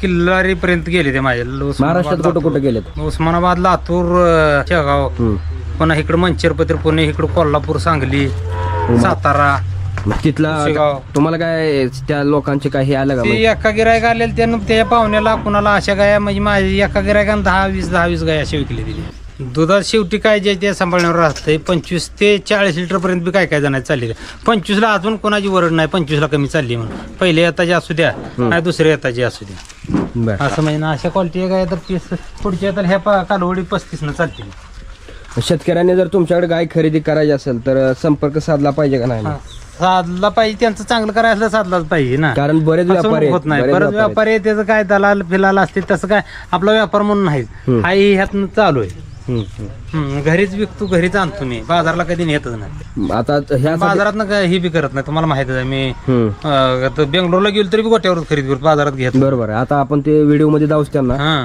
किल्लारी पर्यंत गेले ते माझ्या महाराष्ट्रात कुठं कुठं गेलेत? उस्मानाबाद लातूर शेगाव. पुन्हा इकडे मंचरपत्र पुणे इकडे कोल्हापूर सांगली सातारा. तिथला शेगाव. तुम्हाला काय त्या लोकांचे काय हे आलं का ते म्हणजे? एका गिरायक आलेले त्यानं त्या पाहुण्याला कुणाला अशा गाया म्हणजे माझी एका गिरायकानं दहा वीस दहा वीस गाय अशी विकली दिली. दुधात शेवटी काय जे ते सांभाळण्यावर राहतंय पंचवीस ते चाळीस लिटर पर्यंत बी काय काय जणांचे चालले पंचवीसला अजून कोणाची वरड नाही पंचवीसला कमी चालली म्हणून. पहिले येताची असू द्या नाही दुसऱ्या येताची असू द्या. बरं. असं म्हणजे ना अशा क्वालिटी काय तर तीस पुढच्या तर ह्या पा- कालवडी पस्तीस न चालतील शेतकऱ्यांनी जर तुमच्याकडे गाय खरेदी करायची असेल तर संपर्क साधला पाहिजे का नाही साधला पाहिजे त्यांचं चांगलं करायचं असलं साधलाच पाहिजे ना. कारण बरेच व्यापारी होत नाही. बरेच व्यापारी आहे, त्याचं काय दलाल फिलाल असते तसं काय आपला व्यापार म्हणून नाही. हाही ह्यातनं चालू आहे. घरीच विकतो घरीच आणतो मी. बाजारला कधी नेतच नाही. आता ह्या बाजारात काय ही बी करत नाही तुम्हाला माहितच आहे. मी बेंगलोरला गेलो तरी गोट्यावर खरेदी करतो बाजारात घेतो बरोबर आता आपण ते व्हिडिओमध्ये जाऊच त्यांना. हा.